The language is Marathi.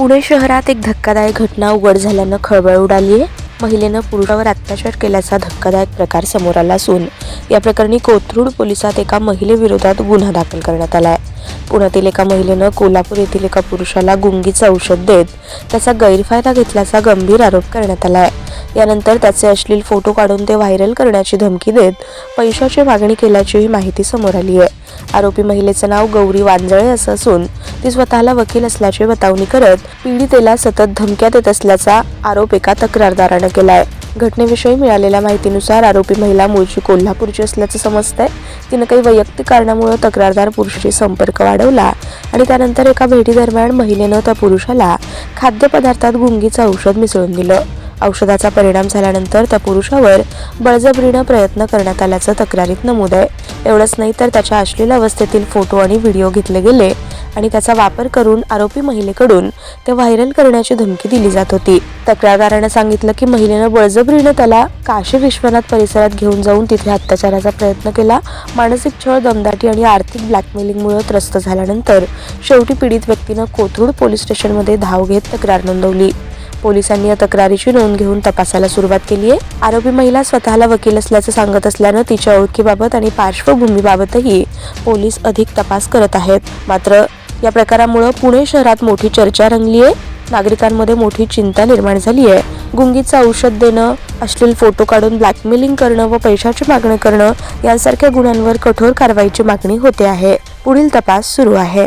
पुणे शहरात एक धक्कादायक घटना उघड झाल्यानं खळबळ उडाली आहे. महिलेनं पुरुषावर अत्याचार केल्याचा धक्कादायक प्रकार समोर आला असून या प्रकरणी कोथरूड पोलिसात एका महिलेविरोधात गुन्हा दाखल करण्यात आला आहे पुण्यातील एका महिलेनं कोल्हापूर येथील एका पुरुषाला गुंगीचं औषध देत त्याचा गैरफायदा घेतल्याचा गंभीर आरोप करण्यात आला आहे यानंतर त्याचे अश्लील फोटो काढून ते व्हायरल करण्याची धमकी देत पैशाची मागणी केल्याचीही माहिती समोर आली आहे. आरोपी महिलेचं नाव गौरी वांजळे असं असून ती स्वतःला वकील असल्याची बतावणी करत पीडितेला सतत धमक्या देत असल्याचा आरोप एका तक्रारदारानं केला आहे घटनेविषयी मिळालेल्या माहितीनुसार आरोपी महिला मूळची कोल्हापूरची असल्याचं समजतंय. तिनं काही वैयक्तिक कारणामुळे तक्रारदार पुरुषाशी संपर्क वाढवला आणि त्यानंतर एका भेटीदरम्यान महिलेनं त्या पुरुषाला खाद्यपदार्थात गुंगीचं औषध मिसळून दिलं. औषधाचा परिणाम झाल्यानंतर त्या पुरुषावर बळजबरीनं प्रयत्न करण्यात आल्याचं तक्रारीत नमूद आहे. एवढंच नाही तर त्याच्या अश्लील अवस्थेतील फोटो आणि व्हिडिओ घेतले गेले आणि त्याचा वापर करून आरोपी महिलेकडून ते व्हायरल करण्याची धमकी दिली जात होती. तक्रारदारानं सांगितलं की महिलेनं बळजबरीनं त्याला काशी विश्वनाथ परिसरात घेऊन जाऊन तिथे अत्याचाराचा प्रयत्न केला. मानसिक छळ दमदाटी आणि आर्थिक ब्लॅकमेलिंगमुळे त्रस्त झाल्यानंतर शेवटी पीडित व्यक्तीनं कोथरूड पोलीस स्टेशनमध्ये धाव घेत तक्रार नोंदवली. पोलिसांनी या तक्रारीची नोंद घेऊन तपासाला सुरुवात केली आहे. आरोपी महिला स्वतःला वकील असल्याचं सांगत असल्यानं तिच्या ओळखीबाबत आणि पार्श्वभूमीबाबतही पोलीस अधिक तपास करत आहेत. मात्र या प्रकारामुळं पुणे शहरात मोठी चर्चा रंगली आहे नागरिकांमध्ये मोठी चिंता निर्माण झाली आहे गुंगीचं औषध देणं अश्लील फोटो काढून ब्लॅकमेलिंग करणं व पैशाची मागणी करणं यांसारख्या गुन्ह्यांवर कठोर कारवाईची मागणी होते आहे. पुढील तपास सुरू आहे.